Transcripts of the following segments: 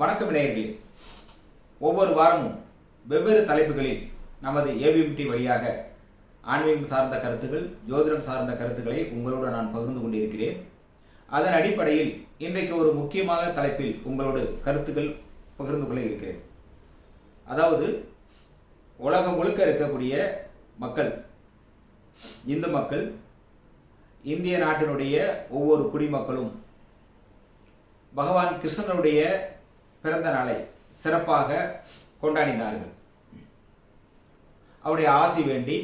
வணக்கம் நேயர்களே. ஒவ்வொரு வாரமும் வெவ்வேறு தலைப்புகளில் நமது ஏபிஎம்டி வழியாக ஆன்மீகம் சார்ந்த கருத்துக்கள் ஜோதிடம் சார்ந்த கருத்துக்களை உங்களோடு நான் பகிர்ந்து கொண்டிருக்கிறேன். அதன் அடிப்படையில் இன்றைக்கு ஒரு முக்கியமான தலைப்பில் உங்களோடு கருத்துக்கள் பகிர்ந்து கொள்ள இருக்கிறேன். அதாவது உலகம் முழுக்க இருக்கக்கூடிய மக்கள் இந்து மக்கள் இந்திய நாட்டினுடைய ஒவ்வொரு குடிமக்களும் பகவான் கிருஷ்ணனுடைய பிறந்த நாளை சிறப்பாக கொண்டாடினார்கள். அவருடைய ஆசி வேண்டி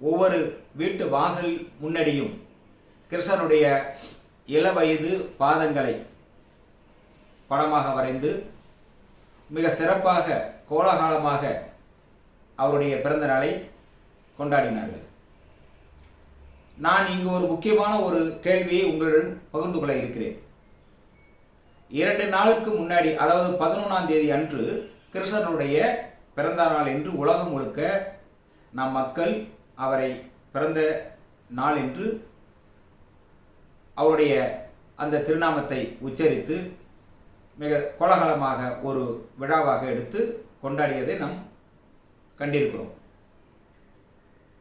ஒவ்வொரு வீட்டு வாசல் முன்னடியும் கிருஷ்ணனுடைய இளவயது பாதங்களை படமாக வரைந்து மிக சிறப்பாக கோலாகலமாக அவருடைய பிறந்த நாளை கொண்டாடினார்கள். நான் இங்கு ஒரு முக்கியமான ஒரு கேள்வியை உங்களுடன் பகிர்ந்து கொள்ள இருக்கிறேன். இரண்டு நாளுக்கு முன்னாடி அதாவது பதினொன்றாம் தேதி அன்று கிருஷ்ணனுடைய பிறந்த நாள் என்று உலகம் முழுக்க நம் மக்கள் அவரை பிறந்த நாள் என்று அவருடைய அந்த திருநாமத்தை உச்சரித்து மிக கோலாகலமாக ஒரு விழாவாக எடுத்து கொண்டாடியதை நாம் கண்டிருக்கிறோம்.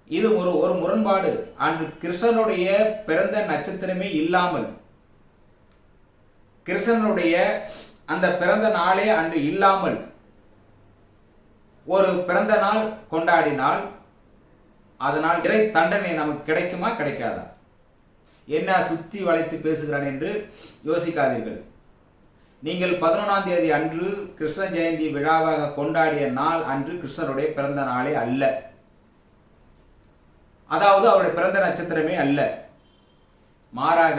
இது ஒரு ஒரு முரண்பாடு. அன்று கிருஷ்ணனுடைய பிறந்த நட்சத்திரமே இல்லாமல் கிருஷ்ணனுடைய அந்த பிறந்த நாளே அன்று இல்லாமல் ஒரு பிறந்த நாள் கொண்டாடினால் அதனால் இறை தண்டனை நமக்கு கிடைக்குமா கிடைக்காதா? என்ன சுத்தி வளைத்து பேசுகிறான் என்று யோசிக்காதீர்கள். நீங்கள் பதினொன்றாம் தேதி அன்று கிருஷ்ண ஜெயந்தி விழாவாக கொண்டாடிய நாள் அன்று கிருஷ்ணருடைய பிறந்த நாளே அல்ல. அதாவது அவருடைய பிறந்த நட்சத்திரமே அல்ல. மாறாக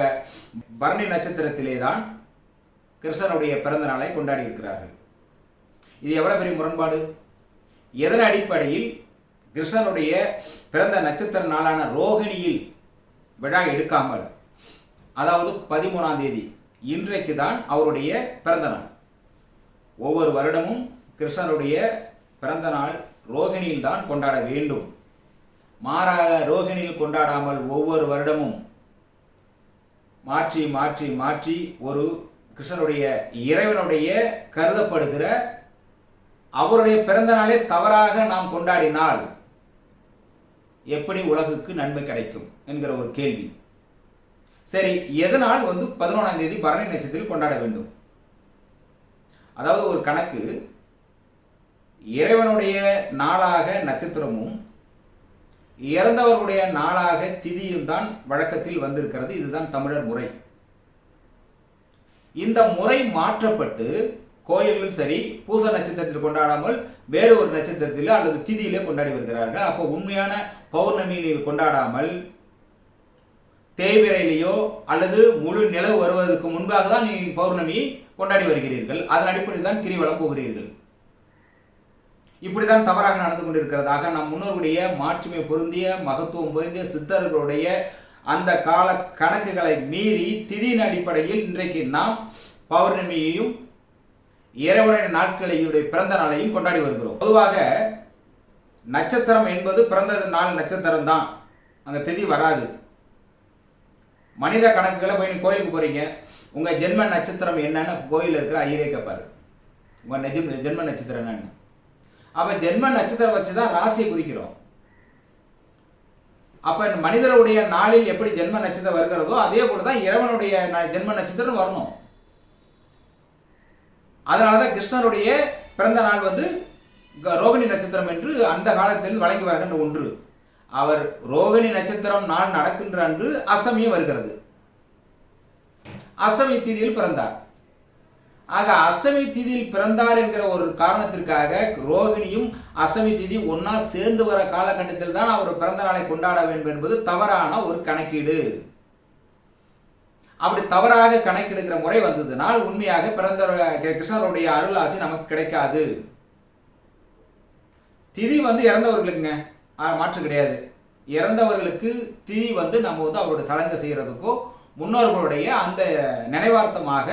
பரணி நட்சத்திரத்திலே தான் கிருஷ்ணனுடைய பிறந்த நாளை கொண்டாடி இருக்கிறார்கள். இது எவ்வளவு பெரிய முரண்பாடு? எதன் அடிப்படையில் கிருஷ்ணனுடைய பிறந்த நட்சத்திர நாளான ரோகிணியில் விழா எடுக்காமல் அதாவது பதிமூணாம் தேதி இன்றைக்கு தான் அவருடைய பிறந்த நாள். ஒவ்வொரு வருடமும் கிருஷ்ணனுடைய பிறந்த நாள் ரோகிணியில் தான் கொண்டாட வேண்டும். மாறாக ரோகிணியில் கொண்டாடாமல் ஒவ்வொரு வருடமும் மாற்றி மாற்றி மாற்றி ஒரு கிருஷ்ணனுடைய இறைவனுடைய கருதப்படுகிற அவருடைய பிறந்த நாளே தவறாக நாம் கொண்டாடினால் எப்படி உலகுக்கு நன்மை கிடைக்கும் என்கிற ஒரு கேள்வி. சரி எதனால் வந்து பதினொன்றாம் தேதி பரணி நட்சத்திரத்தில் கொண்டாட வேண்டும்? அதாவது ஒரு கணக்கு இறைவனுடைய நாளாக நட்சத்திரமும் இறந்தவர்களுடைய நாளாக திதியும் தான் வழக்கத்தில் வந்திருக்கிறது. இதுதான் தமிழர் முறை. இந்த முறை மாற்றப்பட்டு கோயிலும் சரி பூச நட்சத்திரத்தில் கொண்டாடாமல் வேறு ஒரு நட்சத்திரத்தில் அல்லது திதியிலே கொண்டாடி வருகிறார்கள். அப்போ உண்மையான பௌர்ணமியில் கொண்டாடாமல் தேய்விரையிலேயோ அல்லது முழு நிலவு வருவதற்கு முன்பாக தான் நீ பௌர்ணமி கொண்டாடி வருகிறீர்கள். அதன் அடிப்படையில் தான் கிரிவலம் போகிறீர்கள். இப்படிதான் தவறாக நடந்து கொண்டிருக்கிறதாக நம் முன்னோருடைய மாட்சிமை பொருந்திய மகத்துவம் பொருந்திய சித்தர்களுடைய அந்த கால கணக்குகளை மீறி திடீர் அடிப்படையில் இன்றைக்கு நாம் பௌர்ணமியையும் இறைவனுடைய நாட்களையுடைய பிறந்த நாளையும் கொண்டாடி வருகிறோம். பொதுவாக நட்சத்திரம் என்பது பிறந்த நாள் நட்சத்திரம் தான். அந்த திதி வராது. மனித கணக்குகளை போய் கோயிலுக்கு போறீங்க. உங்க ஜென்ம நட்சத்திரம் என்னன்னு கோயில் இருக்கிற ஐயரே கேட்பாரு உங்க ஜென்ம நட்சத்திரம் என்னன்னு. அப்ப ஜென்ம நட்சத்திரம் வச்சு தான் ராசியை குறிக்கிறோம். அப்போ மனிதருடைய நாளில் எப்படி ஜென்ம நட்சத்திரம் வருகிறதோ அதே போல தான் இறைவனுடைய ந- ஜென்ம நட்சத்திரம் வரணும். அதனால தான் கிருஷ்ணருடைய பிறந்த நாள் வந்து க- ரோகிணி நட்சத்திரம் என்று அந்த காலத்தில் வழங்கி வருகின்ற ஒன்று. அவர் ரோகிணி நட்சத்திரம் நாள் நடக்கின்ற அன்று அசமியும் வருகிறது. அசமி திதியில் பிறந்தார். ஆக அஷ்டமி திதியில் பிறந்தார் என்கிற ஒரு காரணத்திற்காக ரோகிணியும் அஷ்டமி திதி ஒன்னா சேர்ந்து வர காலகட்டத்தில் தான் அவர் பிறந்த நாளை கொண்டாட வேண்டும் என்பது தவறான ஒரு கணக்கீடு. அப்படி தவறாக கணக்கெடுக்கிற முறை வந்ததுனால் உண்மையாக பிறந்த கிருஷ்ணருடைய அருளாசி நமக்கு கிடைக்காது. திதி வந்து இறந்தவர்களுக்குங்க. மாற்று கிடையாது. இறந்தவர்களுக்கு திதி வந்து நம்ம வந்து அவரோட சடங்கு செய்கிறதுக்கோ முன்னோர்களுடைய அந்த நினைவார்த்தமாக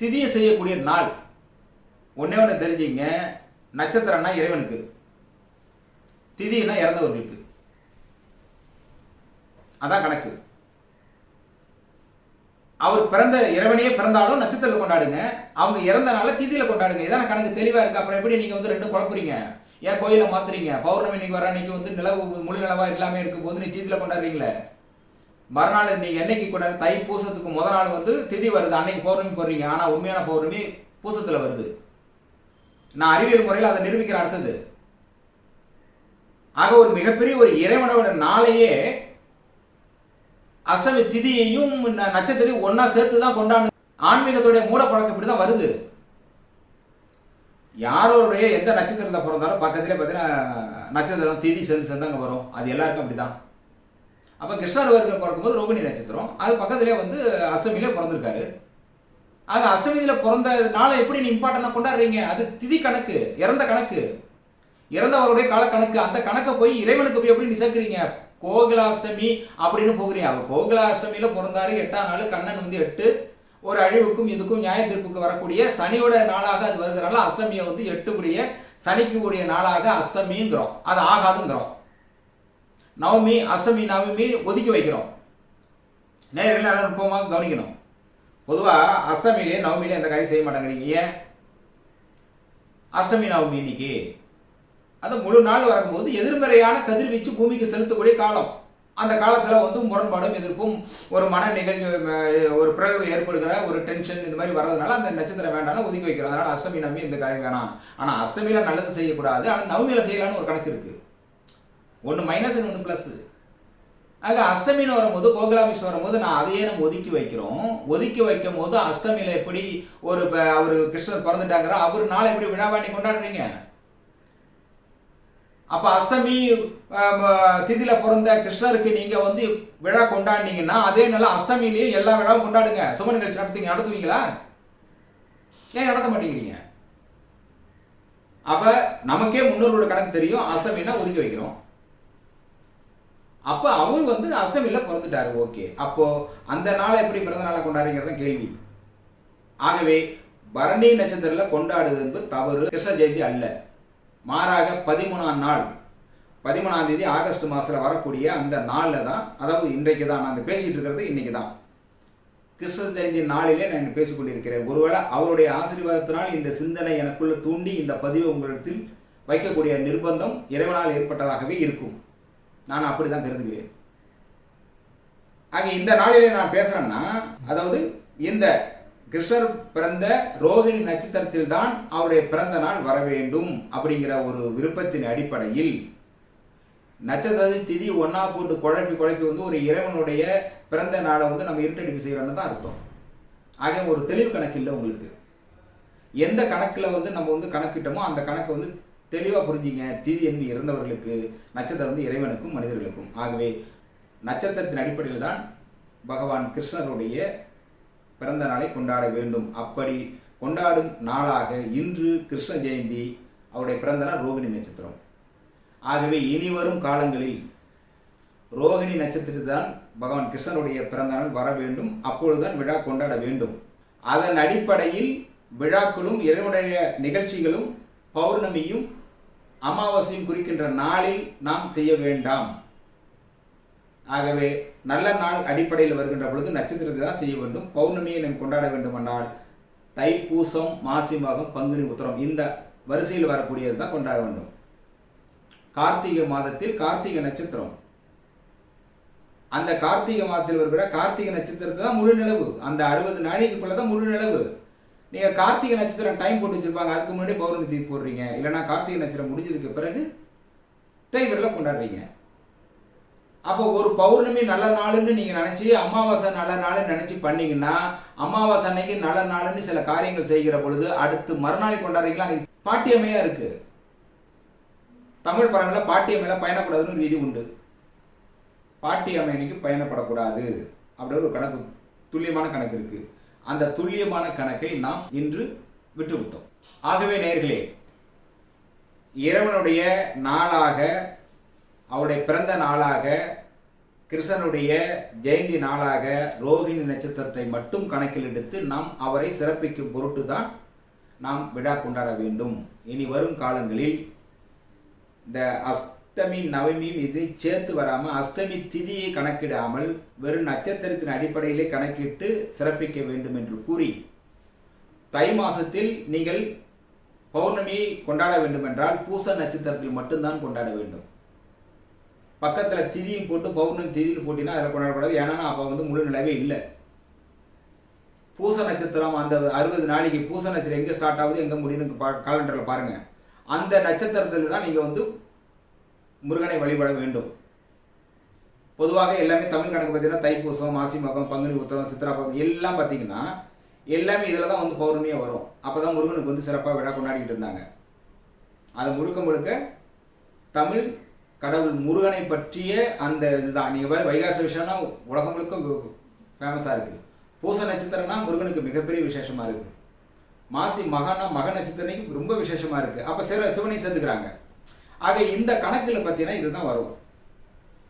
திதியை செய்யக்கூடிய நாள். ஒன்றே ஒன்று தெரிஞ்சுங்க. நட்சத்திரம்னா இறைவனுக்கு. திதினா இறந்தவர்களுக்கு. அதான் கணக்கு. அவர் பிறந்த இறைவனையே பிறந்தாலும் நட்சத்திரத்தில் கொண்டாடுங்க. அவங்க இறந்த நாள திதியில கொண்டாடுங்க. இதான் கணக்கு. தெளிவா இருக்கு. அப்புறம் எப்படி நீங்க வந்து ரெண்டும் குழப்புறீங்க? ஏன் கோயிலை மாத்துறீங்க? பௌர்ணமி இன்னைக்கு வர அன்னைக்கு வந்து நிலவு முழு நிலவா எல்லாமே இருக்கும் போது நீ திதியில கொண்டாடுறீங்களே? மறுநாள் நீங்கள் என்னைக்கு கொண்டாடு தை பூசத்துக்கு முத நாள் வந்து திதி வருது. அன்னைக்கு பௌர்ணமி போடுறீங்க. ஆனால் உண்மையான பௌர்ணமி பூசத்தில் வருது. நான் அறிவியல் முறையில் அதை நிரூபிக்கிற அடுத்தது ஆக ஒரு மிகப்பெரிய ஒரு இறைவனோட நாளையே அசமி திதியையும் நட்சத்திரையும் ஒன்றா சேர்த்து தான் கொண்டாடு ஆன்மீகத்துடைய மூடப்பழக்கம் இப்படி தான் வருது. யாரோடைய எந்த நட்சத்திரத்தில் பிறந்தாலும் பக்கத்திலே பார்த்தீங்கன்னா நட்சத்திரம் திதி சேர்ந்து சேர்ந்து அங்கே வரும். அது எல்லாருக்கும் அப்படிதான். அப்போ கிருஷ்ணர் பிறக்கும்போது ரோகிணி நட்சத்திரம். அது பக்கத்திலே வந்து அஷ்டமியிலே பிறந்திருக்காரு. அது அஷ்டமியில பிறந்த நாளை எப்படி நீ இம்பார்ட்டண்டாக கொண்டாடுறீங்க? அது திதி கணக்கு இறந்த கணக்கு. இறந்தவருடைய கால கணக்கு. அந்த கணக்கை போய் இறைவனுக்கு போய் எப்படி நிசக்கிறீங்க கோகுலாஷ்டமி அப்படின்னு போகிறீங்க. அவர் கோகுலாஷ்டமியில் பிறந்தாரு. எட்டாம் நாள் கண்ணன் வந்து எட்டு. ஒரு அழிவுக்கும் இதுக்கும் நியாய தீர்ப்புக்கு வரக்கூடிய சனியோட நாளாக அது வருகிறனால அஷ்டமியை வந்து எட்டுக்குரிய சனிக்குரிய நாளாக அஷ்டமிங்கிறோம். அது ஆகாதுங்கிறோம். நவமி அஷ்டமி நவமி ஒதுக்கி வைக்கிறோம். நேரில் நல்லா நுட்பமாக கவனிக்கணும். பொதுவாக அஷ்டமிலே நவமிலே அந்த காரியம் செய்ய மாட்டேங்கிறீங்க. ஏன்? அஷ்டமி நவமி இன்னைக்கு. அது முழு நாள் வரும்போது எதிர்மறையான கதிர்வீச்சு பூமிக்கு செலுத்தக்கூடிய காலம். அந்த காலத்தில் வந்து முரண்பாடும் எதிர்ப்பும் ஒரு மன நிகழ்வு ஒரு பிறகு ஏற்படுகிற ஒரு டென்ஷன் இந்த மாதிரி வர்றதுனால அந்த நட்சத்திரம் வேண்டாம் ஒதுக்கி வைக்கிறோம் அதனால அஷ்டமி நவமி இந்த காரியம் வேணாம். ஆனால் அஷ்டமியில் நல்லது செய்யக்கூடாது ஆனால் நவமியில் செய்யலாம்னு ஒரு கணக்கு இருக்குது ஒன்று மைனஸ் ஒன்று ப்ளஸ் ஆக அஷ்டமின்னு வரும்போது கோகுலாமிஸ் வரும்போது நான் அதையே நம்ம ஒதுக்கி வைக்கிறோம். ஒதுக்கி வைக்கும் போது அஷ்டமியில் எப்படி ஒரு அவர் கிருஷ்ணர் பிறந்துட்டாங்கிற அவர் நாளை எப்படி விழாவாண்டி கொண்டாடுறீங்க? அப்போ அஷ்டமி திதியில் பிறந்த கிருஷ்ணருக்கு நீங்கள் வந்து விழா கொண்டாடினீங்கன்னா அதே நல்லா அஷ்டமியிலேயே எல்லா விழாவும் கொண்டாடுங்க. சும நிகழ்ச்சி நடத்துங்க நடத்துவீங்களா? ஏன் நடத்த மாட்டேங்கிறீங்க? அப்போ நமக்கே முன்னோர்களோட கணக்கு தெரியும். அஷ்டமின்னா ஒதுக்கி வைக்கிறோம். அப்போ அவர் வந்து அசமில் பிறந்துட்டாரு ஓகே. அப்போது அந்த நாளை எப்படி பிறந்த நாளை கொண்டாடுறீங்கிறது கேள்வி. ஆகவே பரணி நட்சத்திரத்தில் கொண்டாடுவது என்பது தவறு கிருஷ்ண ஜெயந்தி அல்ல. மாறாக பதிமூணாம் நாள் பதிமூணாம் தேதி ஆகஸ்ட் மாதத்தில் வரக்கூடிய அந்த நாளில் தான் அதாவது இன்றைக்கு தான் நான் பேசிகிட்டு இருக்கிறது இன்றைக்கி தான். கிருஷ்ண ஜெயந்தி நாளிலே நான் பேசிக்கொண்டிருக்கிறேன் ஒருவேளை அவருடைய ஆசீர்வாதத்தினால் இந்த சிந்தனை எனக்குள்ள தூண்டி இந்த பதிவு உங்களிடத்தில் வைக்கக்கூடிய நிர்பந்தம் இறைவனால் ஏற்பட்டதாகவே இருக்கும். நான் அப்படிதான் கருதுகிறேன். ஆக இந்த நாளிலே நான் பேசுறேன்னா அதாவது இந்த கிருஷ்ணர் பிறந்த ரோகிணி நட்சத்திரத்தில் தான் அவருடைய பிறந்த நாள் வர வேண்டும் அப்படிங்கிற ஒரு விருப்பத்தின் அடிப்படையில் நட்சத்திரத்தின் திதி ஒன்னா போட்டு குழப்பி குழப்பி வந்து ஒரு இறைவனுடைய பிறந்த நாளை வந்து நம்ம இருட்டடிப்பு செய்யறோம்னு தான் அர்த்தம். ஆக ஒரு தெளிவு கணக்கு இல்லை உங்களுக்கு. எந்த கணக்கில் வந்து நம்ம வந்து கணக்கிட்டோமோ அந்த கணக்கை வந்து தெளிவாக புரிஞ்சுங்க. தீதி என்பது இறந்தவர்களுக்கு நட்சத்திரம் வந்து இறைவனுக்கும் மனிதர்களுக்கும். ஆகவே நட்சத்திரத்தின் அடிப்படையில் தான் பகவான் கிருஷ்ணருடைய பிறந்த நாளை கொண்டாட வேண்டும். அப்படி கொண்டாடும் நாளாக இன்று கிருஷ்ண ஜெயந்தி அவருடைய பிறந்த நாள் ரோகிணி நட்சத்திரம். ஆகவே இனி வரும் காலங்களில் ரோகிணி நட்சத்திரத்தில் தான் பகவான் கிருஷ்ணனுடைய பிறந்த நாள் வர வேண்டும். அப்பொழுதுதான் விழா கொண்டாட வேண்டும். அதன் அடிப்படையில் விழாக்களும் இறைவனுடைய நிகழ்ச்சிகளும் பௌர்ணமியும் அமாவாசையும் குறிக்கின்ற நாளில் நாம் செய்ய வேண்டாம். ஆகவே நல்ல நாள் அடிப்படையில் வருகின்ற பொழுது நட்சத்திரத்தை தான் செய்ய வேண்டும். பௌர்ணமியை நாம் கொண்டாட வேண்டுமானால் தைப்பூசம் மாசி மகம் பங்குனி உத்தரம் இந்த வரிசையில் வரக்கூடியது தான் கொண்டாட வேண்டும். கார்த்திகை மாதத்தில் கார்த்திகை நட்சத்திரம். அந்த கார்த்திகை மாதத்தில் வருகிற கார்த்திகை நட்சத்திரத்தை தான் முழு நிலவு. அந்த அறுபது நாளைக்குள்ள தான் முழு நிலவு. நீங்க கார்த்திகை நட்சத்திரம் டைம் போட்டு வச்சிருப்பாங்க. அதுக்கு முன்னாடி பௌர்ணமி தீபம் போடுறீங்க. இல்லைன்னா கார்த்திகை நட்சத்திரம் முடிஞ்சதுக்கு பிறகு தேய்பிரல கொண்டாடுறீங்க. அப்போ ஒரு பௌர்ணமி நல்ல நாளுன்னு நீங்க நினைச்சு அமாவாசை நல்ல நாளுன்னு நினைச்சு பண்ணீங்கன்னா அமாவாசை அன்னைக்கு நல்ல நாளுன்னு சில காரியங்கள் செய்கிற பொழுது அடுத்து மறுநாள் கொண்டாடுறீங்களா? அது பாட்டியமையா இருக்கு. தமிழ் படங்களில் பாட்டியமையில பயணக்கூடாதுன்னு ஒரு விதி உண்டு. பாட்டியமையனுக்கு பயணப்படக்கூடாது. அப்படின்னு ஒரு கணக்கு துல்லியமான கணக்கு இருக்குது அந்த துல்லியமான கணக்கை நாம் இன்று விட்டுவிட்டோம். ஆகவே நேர்களே இறைவனுடைய நாளாக அவருடைய பிறந்த நாளாக கிருஷ்ணனுடைய ஜெயந்தி நாளாக ரோகிணி நட்சத்திரத்தை மட்டும் கணக்கில் எடுத்து நாம் அவரை சிறப்பிக்கும் பொருட்டு தான் நாம் விழா கொண்டாட வேண்டும். இனி வரும் காலங்களில் இந்த அஸ் அஷ்டமி நவமியும் இதை சேர்த்து வராமல் அஷ்டமி திதியை கணக்கிடாமல் வெறும் நட்சத்திரத்தின் அடிப்படையிலே கணக்கிட்டு சிறப்பிக்க வேண்டும் என்று கூறி தை மாசத்தில் நீங்கள் பௌர்ணமியை கொண்டாட வேண்டும் என்றால் பூச நட்சத்திரத்தில் மட்டும்தான் கொண்டாட வேண்டும். பக்கத்தில் திதியும் போட்டு பௌர்ணமி திதின்னு போட்டினா அதில் கொண்டாடக்கூடாது ஏன்னா அப்போ வந்து முழு நிலவே இல்லை. பூச நட்சத்திரம் அந்த அறுபது நாளைக்கு பூச நட்சத்திரம் எங்கே ஸ்டார்ட் ஆகுது எங்கே முடியுதுன்னு பா காலண்டரில் பாருங்கள் அந்த நட்சத்திரத்தில் தான் நீங்கள் வந்து முருகனை வழிபட வேண்டும். பொதுவாக எல்லாமே தமிழ் கணக்கு பார்த்தீங்கன்னா தைப்பூசம் மாசி மகம் பங்குனி உத்தரம் சித்ரா எல்லாம் பார்த்தீங்கன்னா எல்லாமே இதில் தான் வந்து பௌர்ணமியாக வரும். அப்போ தான் முருகனுக்கு வந்து சிறப்பாக விழா கொண்டாடிக்கிட்டு இருந்தாங்க. அதை முழுக்க முழுக்க தமிழ் கடவுள் முருகனை பற்றிய அந்த இதுதான். நீங்கள் பாரு வைகாசி விஷயம்னா உலகம் முழுக்க ஃபேமஸாக இருக்குது பூச நட்சத்திரம்னா முருகனுக்கு மிகப்பெரிய விசேஷமாக இருக்குது மாசி மகனா மக நட்சத்திரம் ரொம்ப விசேஷமாக இருக்குது அப்போ சிற சிவனை சேர்த்துக்கிறாங்க. ஆக இந்த கணக்கில் பார்த்தீங்கன்னா இதுதான் வரும்.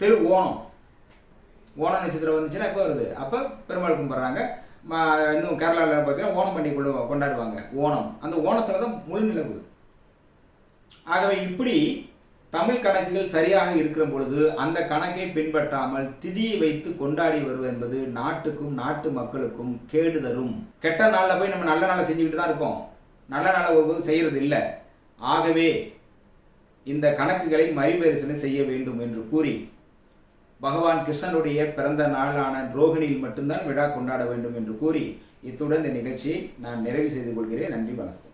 தெரு ஓணம். ஓண நட்சத்திரம் வந்துச்சுன்னா எப்போ வருது? அப்போ பெருமாள் கும்பிட்றாங்க. இன்னும் கேரளாவில் பார்த்தீங்கன்னா ஓணம் பண்ணி கொண்டு கொண்டாடுவாங்க. ஓணம். அந்த ஓணத்தில் தான் முழு நிலவு. ஆகவே இப்படி தமிழ் கணக்குகள் சரியாக இருக்கிற பொழுது அந்த கணக்கை பின்பற்றாமல் திதியை வைத்து கொண்டாடி வருவது என்பது நாட்டுக்கும் நாட்டு மக்களுக்கும் கேடு தரும். கெட்ட நாளில் போய் நம்ம நல்ல நாளை செஞ்சுக்கிட்டு தான் இருக்கோம். நல்ல நாளை ஒருபோது செய்கிறது இல்லை ஆகவே இந்த கணக்குகளை மறுபரிசீலனை செய்ய வேண்டும் என்று கூறி பகவான் கிருஷ்ணனுடைய பிறந்த நாளான ரோகிணியில் மட்டும்தான் விழா கொண்டாட வேண்டும் என்று கூறி இத்துடன் இந்த நிகழ்ச்சியை நான் நிறைவு செய்து கொள்கிறேன். நன்றி வணக்கம்.